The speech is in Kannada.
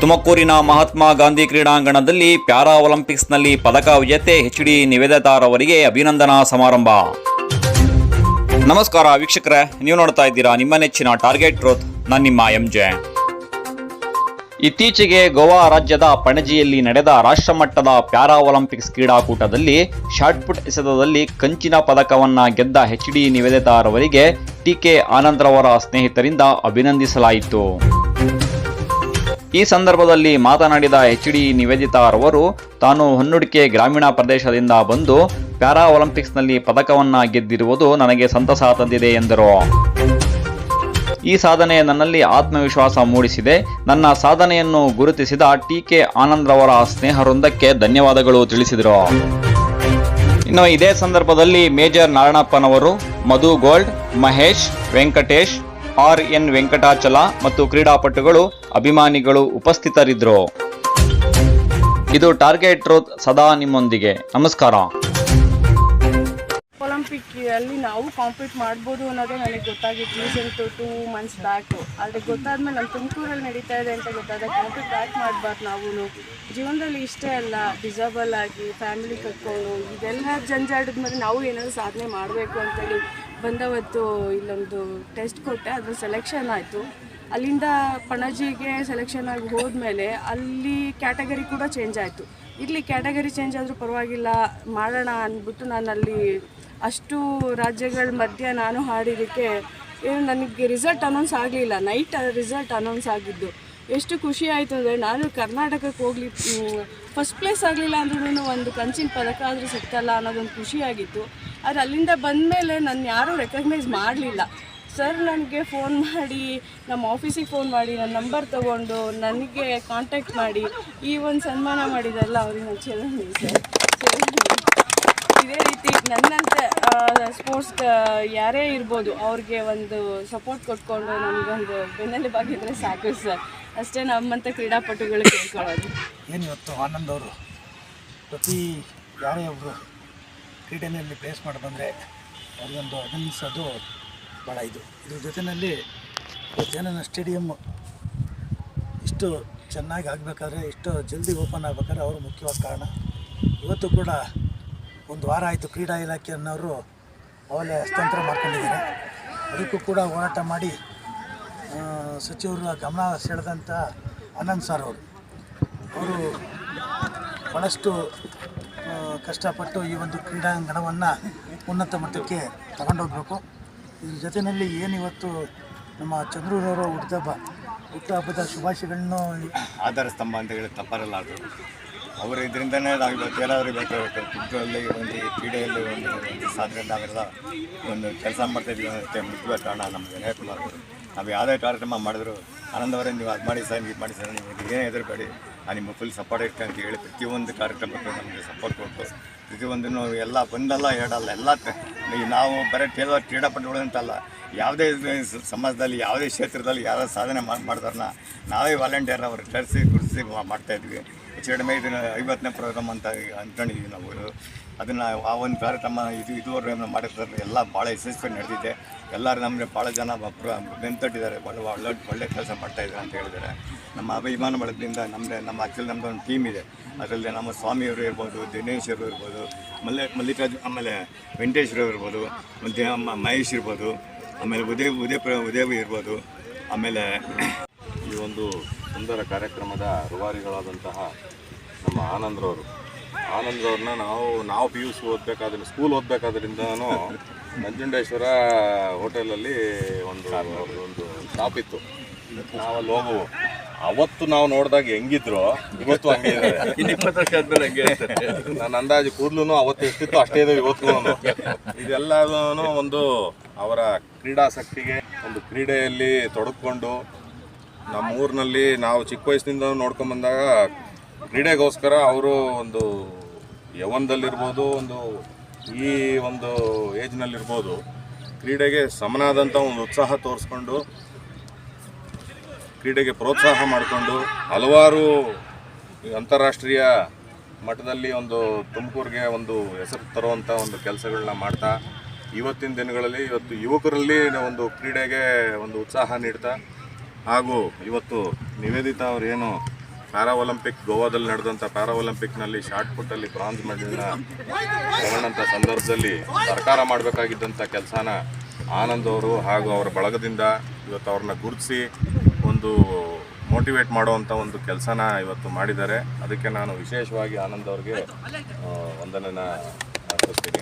ತುಮಕೂರಿನ ಮಹಾತ್ಮ ಗಾಂಧಿ ಕ್ರೀಡಾಂಗಣದಲ್ಲಿ ಪ್ಯಾರಾ ಒಲಿಂಪಿಕ್ಸ್ನಲ್ಲಿ ಪದಕ ವಿಜೇತೆ ಎಚ್ ಡಿ ನಿವೇದಿತಾರ್ ಅವರಿಗೆ ಅಭಿನಂದನಾ ಸಮಾರಂಭ. ನಮಸ್ಕಾರ ವೀಕ್ಷಕರೇ, ನೀವು ನೋಡ್ತಾ ಇದ್ದೀರಾ ನಿಮ್ಮ ನೆಚ್ಚಿನ ಟಾರ್ಗೆಟ್ ರೋತ್ ನಾನು ನಿಮ್ಮ ಎಂ ಜೆ. ಇತ್ತೀಚೆಗೆ ಗೋವಾ ರಾಜ್ಯದ ಪಣಜಿಯಲ್ಲಿ ನಡೆದ ರಾಷ್ಟ್ರಮಟ್ಟದ ಪ್ಯಾರಾ ಒಲಿಂಪಿಕ್ಸ್ ಕ್ರೀಡಾಕೂಟದಲ್ಲಿ ಶಾಟ್ಪುಟ್ ಎಸೆತದಲ್ಲಿ ಕಂಚಿನ ಪದಕವನ್ನ ಗೆದ್ದ ಎಚ್ ಡಿ ನಿವೇದಿತಾರ್ ಅವರಿಗೆ ಟಿಕೆ ಆನಂದ್ರವರ ಸ್ನೇಹಿತರಿಂದ ಅಭಿನಂದಿಸಲಾಯಿತು. ಈ ಸಂದರ್ಭದಲ್ಲಿ ಮಾತನಾಡಿದ ಎಚ್ ಡಿ ನಿವೇದಿತಾ ಅವರು ತಾನು ಹೊನ್ನುಡಿಕೆ ಗ್ರಾಮೀಣ ಪ್ರದೇಶದಿಂದ ಬಂದು ಪ್ಯಾರಾ ಒಲಿಂಪಿಕ್ಸ್ನಲ್ಲಿ ಪದಕವನ್ನ ಗೆದ್ದಿರುವುದು ನನಗೆ ಸಂತಸ ತಂದಿದೆ ಎಂದರು. ಈ ಸಾಧನೆ ನನ್ನಲ್ಲಿ ಆತ್ಮವಿಶ್ವಾಸ ಮೂಡಿಸಿದೆ. ನನ್ನ ಸಾಧನೆಯನ್ನು ಗುರುತಿಸಿದ ಟಿ ಕೆ ಆನಂದ್ರವರ ಸ್ನೇಹ ವೃಂದಕ್ಕೆ ಧನ್ಯವಾದಗಳು ತಿಳಿಸಿದರು. ಇನ್ನು ಇದೇ ಸಂದರ್ಭದಲ್ಲಿ major ನಾರಾಯಣಪ್ಪನವರು, Madhu gold, Mahesh, Venkatesh, R N Venkatachala ಮತ್ತು ಕ್ರೀಡಾಪಟುಗಳು ಅಭಿಮಾನಿಗಳು ಉಪಸ್ಥಿತರಿದ್ರು. ಇದು ಟಾರ್ಗೆಟ್ ಟ್ರೋತ್ ಸದಾ ನಿಮ್ಮೊಂದಿಗೆ. ನಮಸ್ಕಾರ. ಒಲಿಂಪಿಕ್ ಅಲ್ಲಿ ನಾವು ಕಾಂಪೀಟ್ ಮಾಡ್ಬೋದು ಅನ್ನೋದೇ ನನಗೆ ಗೊತ್ತಾಗಿತ್ತು ರೀಸೆಂಟು ಟೂ ಮಂತ್ಸ್ ಬ್ಯಾಕ್ ಆದರೆ ಗೊತ್ತಾದ್ಮೇಲೆ ನಮ್ಮ ತುಮಕೂರಲ್ಲಿ ನಡೀತಾ ಇದೆ ಅಂತ ಗೊತ್ತಾದ ಕಾಂಪೀಟ್ ಬ್ಯಾಕ್ ಮಾಡಬಾರ್ದು ನಾವು ಜೀವನದಲ್ಲಿ ಇಷ್ಟೇ ಅಲ್ಲ ಡಿಸಬಲ್ ಆಗಿ ಫ್ಯಾಮಿಲಿ ಕಟ್ಕೊಂಡು ಇದೆಲ್ಲ ಜಂಜಾಟದ ಮೇಲೆ ನಾವು ಏನಾದರೂ ಸಾಧನೆ ಮಾಡಬೇಕು ಅಂತೇಳಿ ಬಂದವತ್ತು ಇಲ್ಲೊಂದು ಟೆಸ್ಟ್ ಕೊಟ್ಟೆ, ಅದ್ರ ಸೆಲೆಕ್ಷನ್ ಆಯಿತು. ಅಲ್ಲಿಂದ ಪಣಜಿಗೆ ಸೆಲೆಕ್ಷನ್ ಆಗಿ ಹೋದ್ಮೇಲೆ ಅಲ್ಲಿ ಕ್ಯಾಟಗರಿ ಕೂಡ ಚೇಂಜ್ ಆಯಿತು. ಇಲ್ಲಿ ಕ್ಯಾಟಗರಿ ಚೇಂಜ್ ಆದರೂ ಪರವಾಗಿಲ್ಲ, ಮಾಡೋಣ ಅಂದ್ಬಿಟ್ಟು ನಾನು ಅಲ್ಲಿ ಅಷ್ಟು ರಾಜ್ಯಗಳ ಮಧ್ಯೆ ನಾನು ಹಾಡಿದ್ದಕ್ಕೆ ಏನು ನನಗೆ ರಿಸಲ್ಟ್ ಅನೌನ್ಸ್ ಆಗಲಿಲ್ಲ. ನೈಟ್ ರಿಸಲ್ಟ್ ಅನೌನ್ಸ್ ಆಗಿದ್ದು. ಎಷ್ಟು ಖುಷಿ ಆಯಿತು ಅಂದರೆ ನಾನು ಕರ್ನಾಟಕಕ್ಕೆ ಹೋಗ್ಲಿ ಫಸ್ಟ್ ಪ್ಲೇಸ್ ಆಗಲಿಲ್ಲ ಅಂದ್ರೂ ಒಂದು ಕಂಚಿನ ಪದಕ ಆದರೂ ಸಿಗ್ತಲ್ಲ ಅನ್ನೋದೊಂದು ಖುಷಿಯಾಗಿತ್ತು ಆದರೆ ಅಲ್ಲಿಂದ ಬಂದಮೇಲೆ ನನ್ನ ಯಾರೂ ರೆಕಗ್ನೈಸ್ ಮಾಡಲಿಲ್ಲ. ಸರ್ ನನಗೆ ಫೋನ್ ಮಾಡಿ ನಮ್ಮ ಆಫೀಸಿಗೆ ಫೋನ್ ಮಾಡಿ ನನ್ನ ನಂಬರ್ ತೊಗೊಂಡು ನನಗೆ ಕಾಂಟ್ಯಾಕ್ಟ್ ಮಾಡಿ, ಈ ಒಂದು ಸನ್ಮಾನ ಮಾಡಿದಲ್ಲ ಅವ್ರಿಗೆ ಚಿರಂಜೀವಿ ಸರ್. ಇದೇ ರೀತಿ ನನ್ನಂತೆ ಸ್ಪೋರ್ಟ್ಸ್ ಯಾರೇ ಇರ್ಬೋದು ಅವ್ರಿಗೆ ಒಂದು ಸಪೋರ್ಟ್ ಕೊಟ್ಕೊಂಡು ನನಗೊಂದು ಬೆನ್ನೆಲುಬಾಗಿದ್ರೆ ಸಾಕು ಸರ್. ಅಷ್ಟೇ ನಮ್ಮಂಥ ಕ್ರೀಡಾಪಟುಗಳು ಕೇಳ್ಕೊಳ್ಳೋದು. ಏನು ಇವತ್ತು ಆನಂದ್ ಅವರು? ಪ್ರತಿ ಯಾರೇ ಒಬ್ಬರು ಕ್ರೀಡೆಯಲ್ಲಿ ಪ್ಲೇಸ್ ಮಾಡಿ ಬಂದರೆ ಅವ್ರಿಗೊಂದು ಅಭಿನಂದಿಸೋದು ಭಾಳ ಇದು. ಇದ್ರ ಜೊತೆಯಲ್ಲಿ ಜನನ ಸ್ಟೇಡಿಯಮ್ ಇಷ್ಟು ಚೆನ್ನಾಗಿ ಆಗಬೇಕಾದ್ರೆ, ಇಷ್ಟು ಜಲ್ದಿ ಓಪನ್ ಆಗಬೇಕಾದ್ರೆ ಅವರು ಮುಖ್ಯವಾದ ಕಾರಣ. ಇವತ್ತು ಕೂಡ ಒಂದು ವಾರ ಆಯಿತು ಕ್ರೀಡಾ ಇಲಾಖೆ ಅನ್ನೋರು ಅವಲೇ ಹಸ್ತಾಂತರ ಮಾಡ್ಕೊಂಡಿದ್ದಾರೆ. ಅದಕ್ಕೂ ಕೂಡ ಹೋರಾಟ ಮಾಡಿ ಸಚಿವರು ಸಚಿವರ ಗಮನ ಸೆಳೆದಂಥ ಆನಂದ್ ಸರ್ ಅವರು. ಅವರು ಭಾಳಷ್ಟು ಕಷ್ಟಪಟ್ಟು ಈ ಒಂದು ಕ್ರೀಡಾಂಗಣವನ್ನು ಉನ್ನತ ಮಟ್ಟಕ್ಕೆ ತಗೊಂಡೋಗ್ಬೇಕು. ಇದ್ರ ಜೊತೆಯಲ್ಲಿ ಏನಿವತ್ತು ನಮ್ಮ ಚಂದ್ರೂರವರ ಹುಟ್ಟುಹಬ್ಬ ಹುಟ್ಟುಹಬ್ಬದ ಶುಭಾಶಯಗಳನ್ನು ಆಧಾರ ಸ್ತಂಭ ಅಂತ ಹೇಳಿ ತಪ್ಪರಲ್ಲ ಅವರು ಇದರಿಂದನೇ ನಾವು ಇವತ್ತು ಬೇಕಾಗುತ್ತೆ. ಫುಟ್ಬಾಲಲ್ಲಿ ಒಂದು ಕ್ರೀಡೆಯಲ್ಲಿ ಒಂದು ಒಂದು ಸಾಧನೆ ಒಂದು ಕೆಲಸ ಮಾಡ್ತಾ ಇದ್ದೀವಿ ಅನ್ನೋದಕ್ಕೆ ಮುಖ್ಯವಾದ ಕಾರಣ ನಮಗೆ ಕುಮಾರ್ ಅವರು. ನಾವು ಯಾವುದೇ ಕಾರ್ಯಕ್ರಮ ಮಾಡಿದ್ರು ಆನಂದವರೇ ನೀವು ಅದು ಮಾಡಿ ಸರ್ ಇದು ಮಾಡಿ ಸರ್, ನೀವು ಏನೇ ಹೆದರಬೇಡಿ ನಾನು ನಿಮ್ಮ ಫುಲ್ ಸಪೋರ್ಟ್ ಇರ್ತೀನಿ ಅಂತ ಹೇಳಿ ಪ್ರತಿಯೊಂದು ಕಾರ್ಯಕ್ರಮಕ್ಕೂ ನಮಗೆ ಸಪೋರ್ಟ್ ಕೊಟ್ಟು ಪ್ರತಿಯೊಂದನ್ನು ಎಲ್ಲ ಬಂದಲ್ಲ ಹೇಳಲ್ಲ ಎಲ್ಲ ನಾವು ಬರೀ ಕೇವಲ ಕ್ರೀಡಾಪಟುಗಳು ಅಂತಲ್ಲ, ಯಾವುದೇ ಸಮಾಜದಲ್ಲಿ, ಯಾವುದೇ ಕ್ಷೇತ್ರದಲ್ಲಿ ಯಾವುದೇ ಸಾಧನೆ ಮಾಡಿ ಮಾಡ್ತಾರನ್ನ ನಾವೇ ವಾಲಂಟಿಯರ್ ಅವ್ರು, ಕರೆಸಿ, ಗುರುತಿಸಿ ಮಾಡ್ತಾಯಿದ್ವಿ ಕಡಿಮೆ ಇದನ್ನು ಐವತ್ತನೇ ಪ್ರೋಗ್ರಾಮ್ ಅಂತ ಅಂದ್ಕೊಂಡಿದ್ವಿ ನಾವು. ಅದನ್ನು ಆ ಒಂದು ಕಾರ್ಯಕ್ರಮ ಇದು ಇದುವರೆಗೂ ಮಾಡಿರ್ತಾರೆ ಎಲ್ಲ ಭಾಳ ಯಶಸ್ವಿ ನಡೆದಿದೆ. ಎಲ್ಲರೂ ನಮಗೆ ಭಾಳ ಜನ ಬೆಂತಟ್ಟಿದ್ದಾರೆ ಭಾಳ ಒಳ್ಳೆ ಒಳ್ಳೆ ಕೆಲಸ ಮಾಡ್ತಾಯಿದ್ದಾರೆ ಅಂತ ಹೇಳಿದ್ದಾರೆ. ನಮ್ಮ ಅಭಿಮಾನ ಬಳಗದಿಂದ ನಮ್ಮದೇ ನಮ್ಮ ಆ್ಯಕ್ಚುಲಿ ನಮ್ಮದು ಒಂದು ಟೀಮ್ ಇದೆ. ಅದರಲ್ಲಿ ನಮ್ಮ ಸ್ವಾಮಿಯವರು ಇರ್ಬೋದು, ದಿನೇಶ್ ಅವರು ಇರ್ಬೋದು, ಮಲ್ಲೆ, ಮಲ್ಲಿಕಾರ್ಜುನ್, ಆಮೇಲೆ ವೆಂಕಟೇಶ್ವರ ಇರ್ಬೋದು, ಮತ್ತು ನಮ್ಮ ಮಹೇಶ್ ಇರ್ಬೋದು, ಆಮೇಲೆ ಉದಯ ಉದಯ ಉದಯ ಇರ್ಬೋದು, ಆಮೇಲೆ ಈ ಒಂದು ಸುಂದರ ಕಾರ್ಯಕ್ರಮದ ರುವಾರಿಗಳಾದಂತಹ ನಮ್ಮ ಆನಂದ್ರವರು ಆನಂದ್ರವ್ರನ್ನ ನಾವು ನಾವು ಪಿ ಯು ಸಿ ಓದಬೇಕಾದ್ರಿಂದ ಸ್ಕೂಲ್ ಓದಬೇಕಾದ್ರಿಂದ ನಂಜುಂಡೇಶ್ವರ ಹೋಟೆಲಲ್ಲಿ ಒಂದು ಒಂದು ಶಾಪ್ ಇತ್ತು. ನಾವು ಹೋಗುವು. ಅವತ್ತು ನಾವು ನೋಡಿದಾಗ ಹೆಂಗಿದ್ರು ಇವತ್ತು ಹಂಗೆ ಇಪ್ಪತ್ತು ವರ್ಷ ಆದ್ಮೇಲೆ ಹಂಗೆ ನನ್ನ ಅಂದಾಜು ಕೂದಲು ಅವತ್ತು ಎಷ್ಟಿತ್ತು ಅಷ್ಟೇ ಇದೆ ಇವತ್ತು ಇದೆಲ್ಲದೂ ಒಂದು ಅವರ ಕ್ರೀಡಾಸಕ್ತಿಗೆ ಒಂದು ಕ್ರೀಡೆಯಲ್ಲಿ ತೊಡಗಿಕೊಂಡು ನಮ್ಮ ಊರಿನಲ್ಲಿ ನಾವು ಚಿಕ್ಕ ವಯಸ್ಸಿನಿಂದ ನೋಡ್ಕೊಂಬಂದಾಗ ಕ್ರೀಡೆಗೋಸ್ಕರ ಅವರು ಒಂದು ಯವನದಲ್ಲಿರ್ಬೋದು, ಒಂದು ಈ ಒಂದು ಏಜ್ನಲ್ಲಿರ್ಬೋದು, ಕ್ರೀಡೆಗೆ ಸಮನಾದಂಥ ಒಂದು ಉತ್ಸಾಹ ತೋರಿಸ್ಕೊಂಡು, ಕ್ರೀಡೆಗೆ ಪ್ರೋತ್ಸಾಹ ಮಾಡಿಕೊಂಡು ಹಲವಾರು ಅಂತಾರಾಷ್ಟ್ರೀಯ ಮಟ್ಟದಲ್ಲಿ ಒಂದು ತುಮಕೂರಿಗೆ ಒಂದು ಹೆಸರು ತರುವಂಥ ಒಂದು ಕೆಲಸಗಳನ್ನ ಮಾಡ್ತಾ, ಇವತ್ತಿನ ದಿನಗಳಲ್ಲಿ ಇವತ್ತು ಯುವಕರಲ್ಲಿ ಒಂದು ಕ್ರೀಡೆಗೆ ಒಂದು ಉತ್ಸಾಹ ನೀಡ್ತಾ ಹಾಗೂ ಇವತ್ತು ನಿವೇದಿತಾ ಅವರೇನು ಪ್ಯಾರಾ ಒಲಿಂಪಿಕ್ ಗೋವಾದಲ್ಲಿ ನಡೆದಂಥ ಪ್ಯಾರಾ ಒಲಿಂಪಿಕ್ನಲ್ಲಿ ಶಾರ್ಟ್ ಪುಟ್ಟಲ್ಲಿ ಬ್ರಾಂಜ್ ಮೆಡಲ್ನ ತಗೊಂಡಂಥ ಸಂದರ್ಭದಲ್ಲಿ ಸರ್ಕಾರ ಮಾಡಬೇಕಾಗಿದ್ದಂಥ ಕೆಲಸನ ಆನಂದ್ ಅವರು ಹಾಗೂ ಅವರ ಬಳಗದಿಂದ ಇವತ್ತು ಅವ್ರನ್ನ ಗುರುತಿಸಿ ಒಂದು ಮೋಟಿವೇಟ್ ಮಾಡುವಂಥ ಒಂದು ಕೆಲಸನ ಇವತ್ತು ಮಾಡಿದ್ದಾರೆ. ಅದಕ್ಕೆ ನಾನು ವಿಶೇಷವಾಗಿ ಆನಂದ್ ಅವ್ರಿಗೆ ವಂದನೆಯನ್ನು ಅರ್ಪಿಸ್ತೀನಿ.